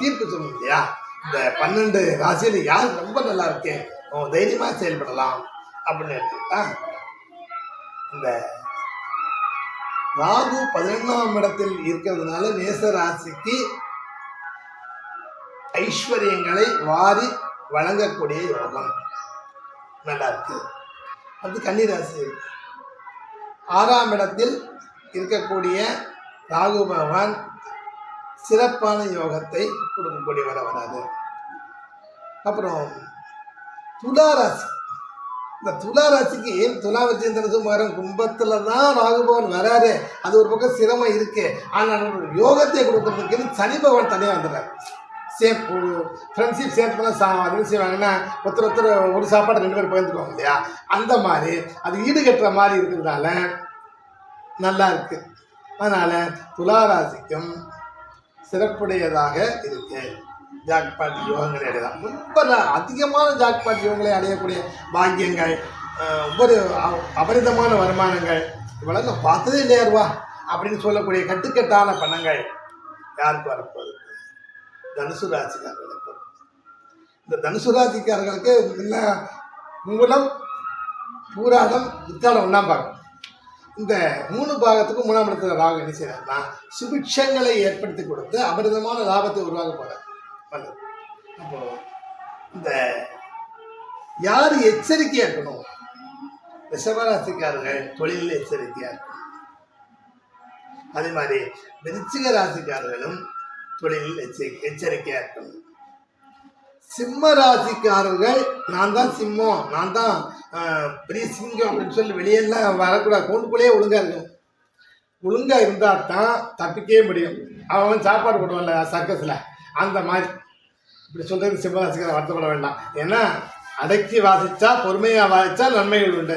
தீர்ப்பு சொல்லணும் இல்லையா? இந்த பன்னெண்டு ராசியில் யார் ரொம்ப நல்லா இருக்கு? அவன் தைரியமாக செயல்படலாம் அப்படின்னு எடுத்துக்கிட்டா இந்த ராகு பதினொன்றாம் இடத்தில் இருக்கிறதுனால மேச ராசிக்கு ஐஸ்வர்யங்களை வாரி வழங்கக்கூடிய யோகம் நல்லா இருக்கு. அது கன்னிராசி ஆறாம் இடத்தில் இருக்கக்கூடிய ராகு பகவான் சிறப்பான யோகத்தை கொடுக்கக்கூடியவரை வராது. அப்புறம் துளாராசி. இந்த துளாராசிக்கு துலாவச்சந்திர சுமாரம் கும்பத்தில் தான் ராகுபவன் வராரு. அது ஒரு பக்கம் சிரமம் இருக்கு. ஆனால் ஒரு யோகத்தை கொடுக்கறதுக்கு சனி பகவான் தனியாக வந்துடுறாரு. சேம் ஒரு ஃப்ரெண்ட்ஷிப் சேர்த்து சா அது என்ன செய்வாங்கன்னா ஒருத்தர் ஒருத்தர் ஒரு சாப்பாடு ரெண்டு பேர் பகிர்ந்துக்குவாங்க இல்லையா? அந்த மாதிரி அது ஈடுகட்டுற மாதிரி இருக்கிறதுனால நல்லா இருக்குது அதனால் துளாராசிக்கும் சிறப்புடையதாக இருக்கு. ஜாக்பாட் யோகங்களை அடையலாம். ரொம்ப ந- அதிகமான ஜாக்பாட் யோகங்களை அடையக்கூடிய பாக்கியங்கள் ஒவ்வொரு அபரிதமான வருமானங்கள் இவ்வளவு பார்த்ததே இல்லையாருவா அப்படின்னு சொல்லக்கூடிய கட்டுக்கட்டான பணங்கள் யாருக்கு வரப்போகுது? தனுசு ராசிக்காரர்களுக்கு. இந்த தனுசு ராசிக்காரர்களுக்கு என்ன மூலம் பூராடம் உத்தாடம் ஒன்றாம் பார்க்கணும் இந்த மூணு பாகத்துக்கும் மூணாம் இடத்துல ராகு என்ன செய்யறாருன்னா சுபிக்ஷங்களை ஏற்படுத்தி கொடுத்து அபரிதமான லாபத்தை உருவாக்க போறார். நல்லது அப்போ இந்த யார் எச்சரிக்கையா இருக்கணும்? ரிஷபராசிக்காரர்கள் தொழிலில் எச்சரிக்கையா இருக்கணும். அதே மாதிரி விருச்சிக ராசிக்காரர்களும் தொழிலில் எச்சரிக்கை எச்சரிக்கையா இருக்கணும். சிம்ம ராசிக்காரர்கள் நான் தான் சிம்மம் நான் தான் பெரிய சிங்கம் அப்படின்னு சொல்லி வெளியெல்லாம் வரக்கூடாது. கூண்டுக்குள்ளேயே ஒழுங்காக இருக்கும் ஒழுங்காக இருந்தால் தான் தப்பிக்கவே முடியும். அவன் சாப்பாடு போடுவான்ல சர்க்கஸில் அந்த மாதிரி. இப்படி சொல்கிறது சிம்ம ராசிக்காரர் வருத்தப்பட வேண்டாம். ஏன்னா அடக்கி வாசிச்சா பொறுமையாக வாசித்தா நன்மைகள் உண்டு.